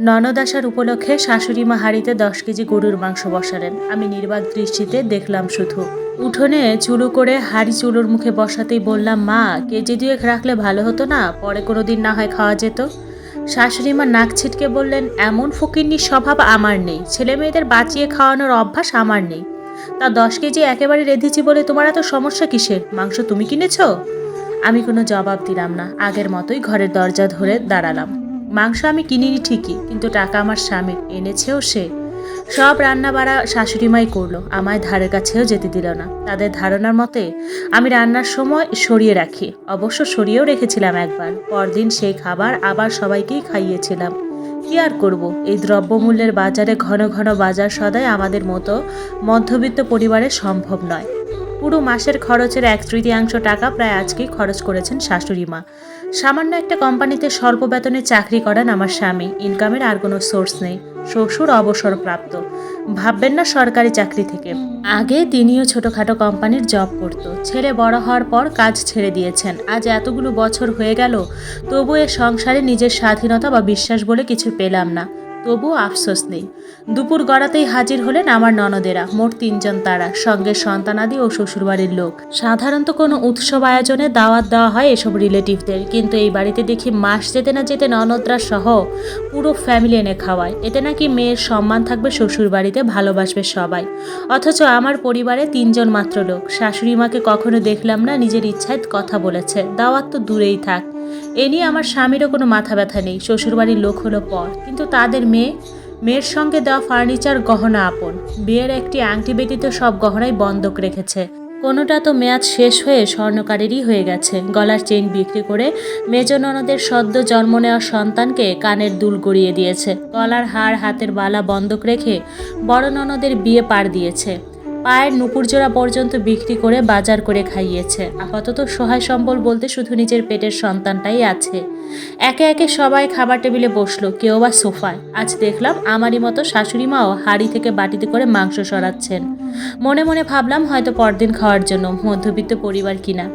ননদ আসার উপলক্ষে শাশুড়ি মা হাঁড়িতে দশ কেজি গরুর মাংস বসালেন। আমি নির্বাক দৃষ্টিতে দেখলাম শুধু। উঠোনে চুলো করে হাঁড়ি চুলোর মুখে বসাতেই বললাম, মা, কেজি দুয়েক রাখলে ভালো হতো না, পরে কোনো দিন না হয় খাওয়া যেত। শাশুড়ি মা নাক ছিটকে বললেন, এমন ফকিন্নির স্বভাব আমার নেই। ছেলে মেয়েদের বাঁচিয়ে খাওয়ানোর অভ্যাস আমার নেই। তা দশ কেজি একেবারে রেঁধেছি বলে তোমার এত সমস্যা কিসের? মাংস তুমি কিনেছো? আমি কোনো জবাব দিলাম না। আগের মতোই ঘরের দরজা ধরে দাঁড়ালাম। মাংস আমি কিনিনি ঠিকই, কিন্তু টাকা আমার স্বামীর এনেছেও সে। সব রান্না বাড়া শাশুড়িমাই করল, আমায় ধারের কাছেও যেতে দিল না। তাদের ধারণার মতে, আমি রান্নার সময় সরিয়ে রাখি, অবশ্য সরিয়েও রেখেছিলাম একবার। পরদিন সেই খাবার আবার সবাইকেই খাইয়েছিলাম। কি আর করব? এই দ্রব্যমূল্যের বাজারে ঘন ঘন বাজার সদাই আমাদের মতো মধ্যবিত্ত পরিবারে সম্ভব নয়। পুরো মাসের খরচের এক তৃতীয়াংশ টাকা প্রায় আজকেই খরচ করেছেন শাশুড়ি মা সামান্য একটা কোম্পানিতে স্বল্প বেতনে চাকরি করেন আমার স্বামী। ইনকামের আর কোনো সোর্স নেই। শ্বশুর অবসরপ্রাপ্ত। ভাববেন না সরকারি চাকরি থেকে। আগে তিনিও ছোটোখাটো কোম্পানির জব করত। ছেলে বড় হওয়ার পর কাজ ছেড়ে দিয়েছেন। আজ এতগুলো বছর হয়ে গেল, তবু এ সংসারে নিজের স্বাধীনতা বা বিশ্বাস বলে কিছু পেলাম না। তবুও আফসোস নেই। দুপুর গড়াতেই হাজির হলেন আমার ননদেরা, মোট তিনজন তারা, সঙ্গে সন্তানাদি ও শ্বশুরবাড়ির লোক। সাধারণত কোনো উৎসব আয়োজনে দাওয়াত দেওয়া হয় এসব রিলেটিভদের, কিন্তু এই বাড়িতে দেখি মাস যেতে না যেতে ননদরা সহ পুরো ফ্যামিলি এনে খাওয়ায়। এতে নাকি মেয়ের সম্মান থাকবে শ্বশুর বাড়িতে ভালোবাসবে সবাই। অথচ আমার পরিবারে তিনজন মাত্র লোক। শাশুড়ি মাকে কখনো দেখলাম না, নিজের ইচ্ছায় কথা বলেছে। দাওয়াত তো দূরেই থাক। এ নিয়ে আমার স্বামীরও কোনো মাথা ব্যথা নেই। শ্বশুরবাড়ির লোক হলো পর। কিন্তু তাদের মেয়ে, মেয়ের সঙ্গে দেওয়া ফার্নিচার গহনা আপন। বিয়ের একটি আংটি ব্যতীত সব গহনাই বন্ধক রেখেছে। কোনোটা তো মেয়াদ শেষ হয়ে স্বর্ণকারেরই হয়ে গেছে। গলার চেইন বিক্রি করে মেজ ননদের সদ্য জন্ম নেওয়া সন্তানকে কানের দুল গড়িয়ে দিয়েছে। গলার হাড় হাতের বালা বন্ধক রেখে বড় ননদের বিয়ে পার দিয়েছে। পায়ের নুপুরজোড়া পর্যন্ত বিক্রি করে বাজার করে খাইয়েছে। আপাতত সহায় সম্বল বলতে শুধু নিজের পেটের সন্তানটাই আছে। একে একে সবাই খাবার টেবিলে বসল, কেউ বা সোফায়। আজ দেখলাম আমারই মতো শাশুড়ি মাও হাড়ি থেকে বাটিতে করে মাংস সরাচ্ছেন। মনে মনে ভাবলাম হয়তো পরদিন খাওয়ার জন্য, মধ্যবিত্ত পরিবার কিনা।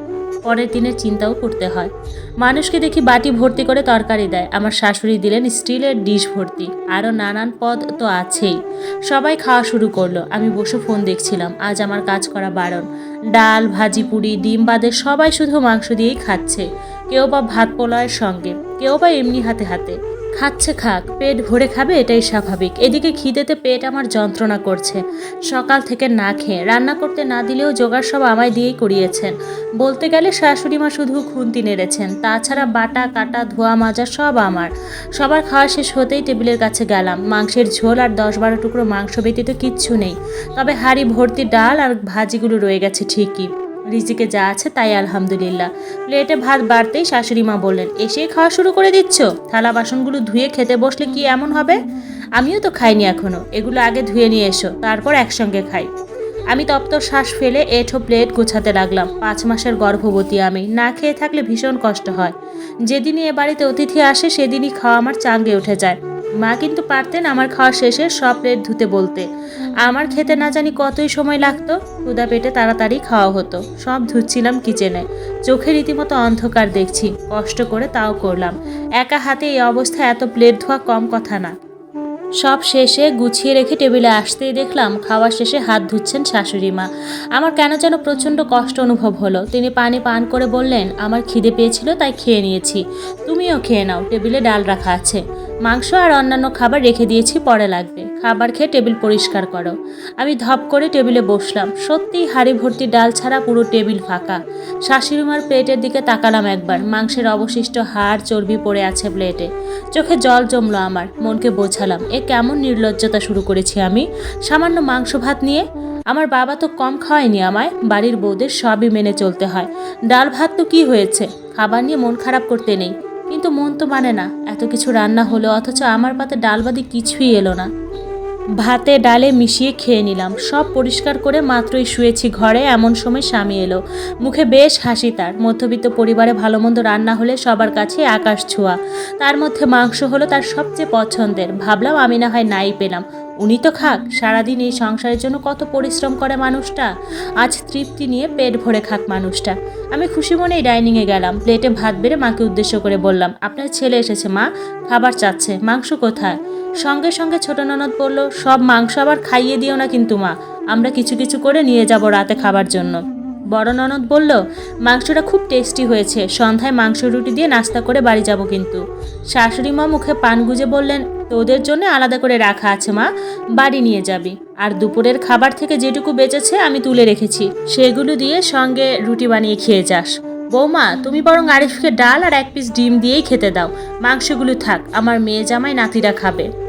পরের দিনের চিন্তাও করতে হয়। মানুষকে দেখি বাটি ভর্তি করে তরকারি দেয়। আমার শাশুড়ি দিলেন স্টিলের ডিশ ভর্তি। আরও নানান পদ তো আছেই। সবাই খাওয়া শুরু করল। আমি বসে ফোন দেখছিলাম। আজ আমার কাজ করা বারণ। ডাল, ভাজি পুরি, ডিম বাদে সবাই শুধু মাংস দিয়েই খাচ্ছে। কেউ বা ভাত পোলাওয়ের সঙ্গে, কেউ বা এমনি হাতে হাতে। খাচ্ছে খাক, পেট ভরে খাবে এটাই স্বাভাবিক। এদিকে খিদেতে পেট আমার যন্ত্রণা করছে। সকাল থেকে না খেয়ে, রান্না করতে না দিলেও জোগাড় সব আমায় দিয়েই করিয়েছেন। বলতে গেলে শাশুড়ি মা শুধু খুন্তি নেড়েছেন, তাছাড়া বাটা, কাটা, ধোয়া, মাজা সব আমার। সবার খাওয়া শেষ হতেই টেবিলের কাছে গেলাম। মাংসের ঝোল আর দশ বারো টুকরো মাংস ব্যতীত কিচ্ছু নেই। তবে হাঁড়ি, ভর্তি ডাল আর ভাজিগুলো রয়ে গেছে ঠিকই। রিজিকে যা আছে তাই আলহামদুলিল্লাহ। প্লেটে ভাত বাড়তেই শাশুড়ি মা বললেন এসেই খাওয়া শুরু করে দিচ্ছ? থালা বাসনগুলো ধুয়ে খেতে বসলে কি এমন হবে? আমিও তো খাইনি এখনও, এগুলো আগে ধুয়ে নিয়ে এসো, তারপর একসঙ্গে খাই। আমি তপ্ত শ্বাস ফেলে এঠো প্লেট গোছাতে লাগলাম। পাঁচ মাসের গর্ভবতী আমি, না খেয়ে থাকলে ভীষণ কষ্ট হয়। যেদিনই এ বাড়িতে অতিথি আসে, সেদিনই খাওয়া আমার চাঙ্গে উঠে যায়। মা কিন্তু পারতেন আমার খাওয়া শেষে সব প্লেট ধুতে বলতে। আমার খেতে না জানি কতই সময় লাগতো ক্ষুদা পেটে তাড়াতাড়ি খাওয়া হতো। সব ধুচ্ছিলাম কিচেনে। চোখে রীতিমতো অন্ধকার দেখছি, কষ্ট করে তাও করলাম। একা হাতে এই অবস্থায় এত প্লেট ধোয়া কম কথা না। সব শেষে গুছিয়ে রেখে টেবিলে আসতেই দেখলাম খাওয়া শেষে হাত ধুচ্ছেন শাশুড়ি মা। আমার কেন যেন প্রচণ্ড কষ্ট অনুভব হলো। তিনি পানি পান করে বললেন, আমার খিদে পেয়েছিল, তাই খেয়ে নিয়েছি। তুমিও খেয়ে নাও, টেবিলে ডাল রাখা আছে। মাংস আর অন্যান্য খাবার রেখে দিয়েছি, পরে লাগবে। খাবার খেয়ে টেবিল পরিষ্কার করো। আমি ধপ করে টেবিলে বসলাম। সত্যিই হাড়ি ভর্তি ডাল ছাড়া পুরো টেবিল ফাঁকা। শাশুড়িমার প্লেটের দিকে তাকালাম একবার। মাংসের অবশিষ্ট হাড় চর্বি পড়ে আছে প্লেটে। চোখে জল জমলো আমার। মনকে বোঝালাম, এ কেমন নির্লজ্জতা শুরু করেছি আমি। সামান্য মাংস ভাত নিয়ে? আমার বাবা তো কম খাওয়ায়নি আমায়। বাড়ির বউদের সবই মেনে চলতে হয়। ডাল ভাত তো কি হয়েছে? খাবার নিয়ে মন খারাপ করতে নেই। কিন্তু মন তো মানে না। এত কিছু রান্না হলো, অথচ আমার পাতে ডাল ডালবাদি কিছুই এলো না। ভাতে ডালে মিশিয়ে খেয়ে নিলাম। সব পরিষ্কার করে মাত্রই শুয়েছি ঘরে, এমন সময় স্বামী এলো। মুখে বেশ হাসি তার। মধ্যবিত্ত পরিবারে ভালো মন্দ রান্না হলে সবার কাছে আকাশ ছোঁয়া। তার মধ্যে মাংস হলো তার সবচেয়ে পছন্দের। ভাবলাম আমি না হয় নাই পেলাম। উনি তো খাক, সারাদিন এই সংসারের জন্য কত পরিশ্রম করে মানুষটা। আজ তৃপ্তি নিয়ে পেট ভরে খাক মানুষটা। আমি খুশি মনেই ডাইনিংয়ে গেলাম। প্লেটে ভাত বেড়ে মাকে উদ্দেশ্য করে বললাম, আপনার ছেলে এসেছে মা, খাবার চাচ্ছে। মাংস কোথায়? সঙ্গে সঙ্গে ছোট ননদ বলল, সব মাংস আবার খাইয়ে দিও না কিন্তু মা, আমরা কিছু কিছু করে নিয়ে যাব রাতে খাবার জন্য। বড় ননদ বলল, মাংসটা খুব টেস্টি হয়েছে, সন্ধ্যায় মাংস রুটি দিয়ে নাস্তা করে বাড়ি যাব কিন্তু। শাশুড়ি মা মুখে পান গুজে বললেন, তোদের জন্য আলাদা করে রাখা আছে মা, বাড়ি নিয়ে যাবি। আর দুপুরের খাবার থেকে যেটুকু বেঁচেছে আমি তুলে রেখেছি, সেগুলো দিয়ে সঙ্গে রুটি বানিয়ে খেয়ে যাস। বৌমা, তুমি বরং আরিফকে ডাল আর এক পিস ডিম দিয়েই খেতে দাও। মাংসগুলো থাক, আমার মেয়ে জামাই নাতিরা খাবে।